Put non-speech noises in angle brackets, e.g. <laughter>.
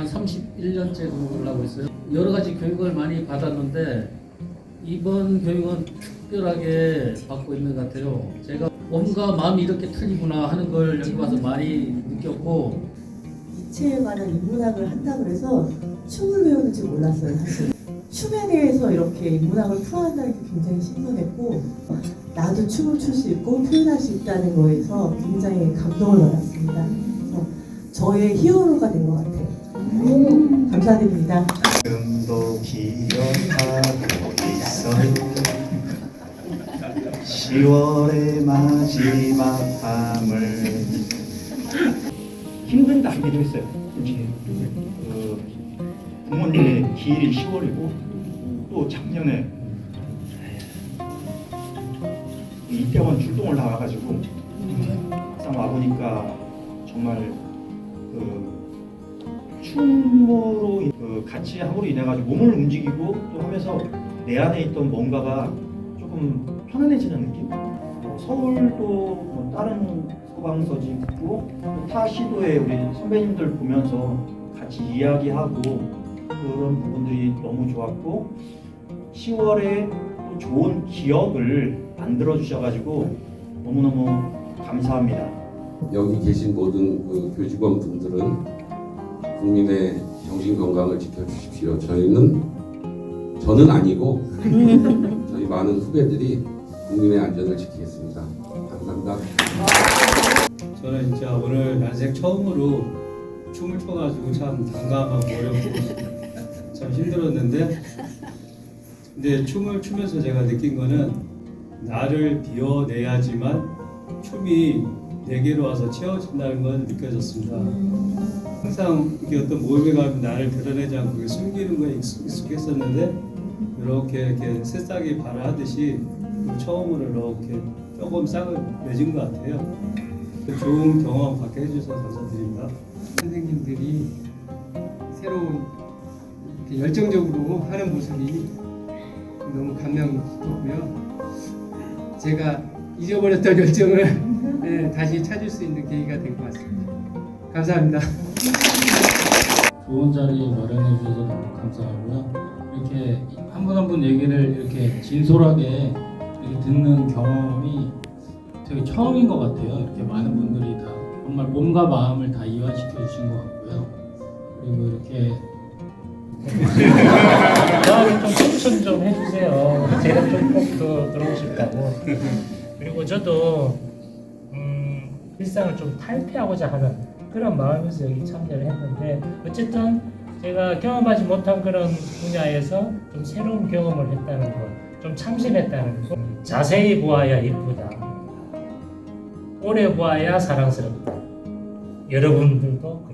한 31년째 근무를 있어요. 여러 가지 교육을 많이 받았는데 이번 교육은 특별하게 받고 있는 것 같아요. 제가 뭔가 마음이 이렇게 틀리구나 하는 걸 여기 와서 많이 느꼈고 이체에 관한 인문학을 한다고 해서 춤을 배우는지 몰랐어요 사실 춤에 대해서 이렇게 인문학을 풀어한다는 게 굉장히 신선했고 나도 춤을 출 수 있고 표현할 수 있다는 거에서 굉장히 감동을 받았습니다 그래서 저의 히어로가 된 것 같아요 감사드립니다. 지금도 기억하고 있어요 10월의 마지막 밤을. 힘든 단계도 했어요 솔직히. 그 부모님의 기일이 10월이고 또 작년에 이태원 출동을 나와가지고 막상 와보니까 정말 그 같이 함으로 인해 가지고 몸을 움직이고 또 하면서 내 안에 있던 뭔가가 조금 편안해지는 느낌. 뭐 서울도 뭐 다른 소방서지 있고 또타 시도에 우리 선배님들 보면서 같이 이야기하고 그런 부분들이 너무 좋았고 10월에 또 좋은 기억을 만들어 주셔가지고 너무너무 감사합니다. 여기 계신 모든 그 교직원 분들은 국민의 정신 건강을 지켜주십시오. 저희는 저는 아니고 저희 많은 후배들이 국민의 안전을 지키겠습니다. 감사합니다. 저는 진짜 오늘 난생 처음으로 춤을 춰가지고 참 난감하고 어렵고 참 힘들었는데 근데 춤을 추면서 제가 느낀 거는 나를 비워내야지만 춤이 내게로 와서 채워진다는 건 느껴졌습니다. 항상 어떤 모임에 가면 나를 드러내지 않고 숨기는 거에 익숙- 익숙했었는데 이렇게 이렇게 새싹이 발하듯이 처음으로 이렇게 조금 싹을 맺은 것 같아요. 그 좋은 경험 갖게 해주셔서 감사드립니다. 선생님들이 새로운 열정적으로 하는 모습이 너무 감명 깊었고요. 제가 잊어버렸던 열정을 네, 다시 찾을 수 있는 계기가 된 것 같습니다. 감사합니다. 좋은 자리 마련해 주셔서 너무 감사하고요. 이렇게 한분 한 분 얘기를 이렇게 진솔하게 이렇게 듣는 경험이 되게 처음인 것 같아요. 이렇게 많은 분들이 다 정말 몸과 마음을 다 이완시켜 주신 것 같고요. 그리고 이렇게 <laughs> 저하고 좀 추천 좀 해주세요. 제가 좀꼭더 들어오고 싶다고. 그리고 저도 음, 일상을 좀 탈피하고자 하는 그런 마음에서 여기 참여를 했는데 어쨌든 제가 경험하지 못한 그런 분야에서 좀 새로운 경험을 했다는 것, 좀 참신했다는 것, 자세히 보아야 이쁘다. 오래 보아야 사랑스럽다. 여러분들도